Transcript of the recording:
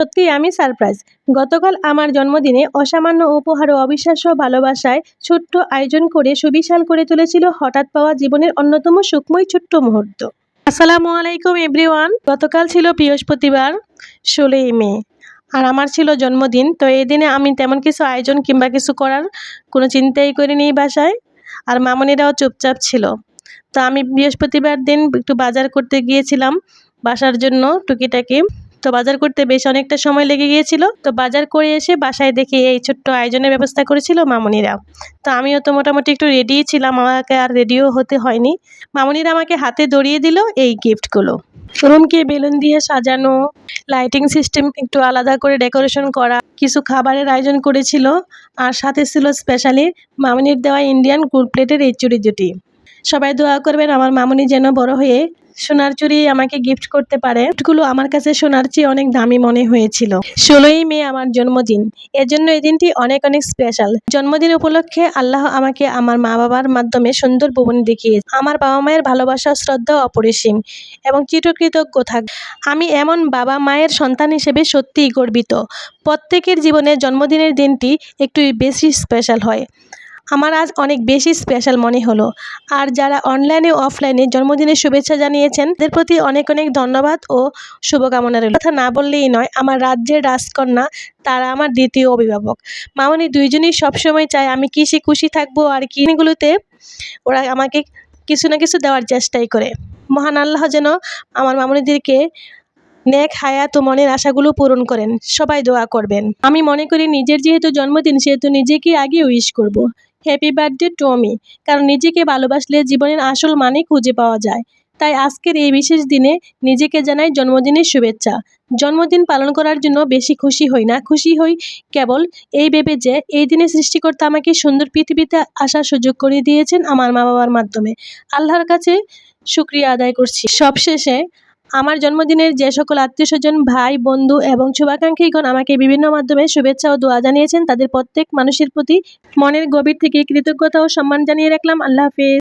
সত্যি আমি সারপ্রাইজ গতকাল আমার জন্মদিনে অসামান্য উপহার ও অবিশ্বাস্য ভালোবাসায় ছোট্ট আয়োজন করে সুবিশাল করে তুলেছিল হঠাৎ পাওয়া জীবনের অন্যতম সুখময় ছোট্ট মুহূর্ত। আসসালামু আলাইকুম এভরিওয়ান গতকাল ছিল বৃহস্পতিবার, ষোলোই মে। আর আমার ছিল জন্মদিন, তো এই দিনে আমি তেমন কিছু আয়োজন কিংবা কিছু করার কোনো চিন্তাই করিনি বাসায়। আর মামনিরাও চুপচাপ ছিল। তো আমি বৃহস্পতিবার দিন একটু বাজার করতে গিয়েছিলাম বাসার জন্য টুকিটাকি। তো বাজার করতে বেশ অনেকটা সময় লেগে গিয়েছিল। তো বাজার করে এসে বাসায় দেখি এই ছোট্ট আয়োজনের ব্যবস্থা করেছিল মামনিরা। তো আমিও তো মোটামুটি একটু রেডিই ছিলাম, আমাকে আর রেডিও হতে হয়নি। মামনিরা আমাকে হাতে ধরিয়ে দিল এই গিফটগুলো রুমকে বেলুন দিয়ে সাজানো লাইটিং সিস্টেম একটু আলাদা করে ডেকোরেশন করা, কিছু খাবারের আয়োজন করেছিল। আর সাথে ছিল স্পেশালি মামনির দেওয়া ইন্ডিয়ান কুল প্লেটের এই চুরি জুটি সবাই দোয়া করবেন, আমার মামনি যেন বড় হয়ে সোনার চুরি আমাকে গিফট করতে পারে। গিফটগুলো আমার কাছে সোনার চেয়ে অনেক দামি মনে হয়েছিল। ষোলোই মে আমার জন্মদিন। এজন্য এই দিনটি অনেক অনেক স্পেশাল জন্মদিন উপলক্ষে আল্লাহ আমাকে আমার মা বাবার মাধ্যমে সুন্দর ভবন দেখিয়ে আমার বাবা মায়ের ভালোবাসা, শ্রদ্ধা অপরিসীম এবং চিরকৃতজ্ঞ থাক। আমি এমন বাবা মায়ের সন্তান হিসেবে সত্যিই গর্বিত। প্রত্যেকের জীবনে জন্মদিনের দিনটি একটু বেশি স্পেশাল হয়। আমার আজ অনেক বেশি স্পেশাল মনে হলো। আর যারা অনলাইনে অফলাইনে জন্মদিনের শুভেচ্ছা জানিয়েছেন, তাদের প্রতি অনেক অনেক ধন্যবাদ ও শুভকামনা রইল। কথা না বললেই নয়, আমার রাজ্যের রাজকন্যা, তারা আমার দ্বিতীয় অভিভাবক। মামনি দুইজনই সবসময় চায় আমি কিসে খুশি থাকব আর কিনগুলোতে ওরা আমাকে কিছু না কিছু দেওয়ার চেষ্টাই করে। মহান আল্লাহ যেন আমার মামনিদেরকে নেক হায়াত ও মনের আশাগুলো পূরণ করেন। সবাই দোয়া করবেন। আমি মনে করি নিজের যেহেতু জন্মদিন, সেহেতু নিজেকে আগে উইশ করব। হ্যাপি বার্থডে টু মি কারণ নিজেকে ভালোবাসলে জীবনের আসল মানে খুঁজে পাওয়া যায়। তাই আজকের এই বিশেষ দিনে নিজেকে জানাই জন্মদিনের শুভেচ্ছা। জন্মদিন পালন করার জন্য বেশি খুশি হই না। খুশি হই কেবল এই ভেবে যে এই দিনে সৃষ্টিকর্তা আমাকে সুন্দর পৃথিবীতে আসার সুযোগ করে দিয়েছেন আমার মা বাবার মাধ্যমে। আল্লাহর কাছে শুক্রিয়া আদায় করছি। সবশেষে আমার জন্মদিনের যে সকল আত্মীয় স্বজন, ভাই, বন্ধু এবং শুভাকাঙ্ক্ষীগণ আমাকে বিভিন্ন মাধ্যমে শুভেচ্ছা ও দোয়া জানিয়েছেন, তাদের প্রত্যেক মানুষের প্রতি মনের গভীর থেকে কৃতজ্ঞতা ও সম্মান জানিয়ে রাখলাম। আল্লাহ হাফেজ।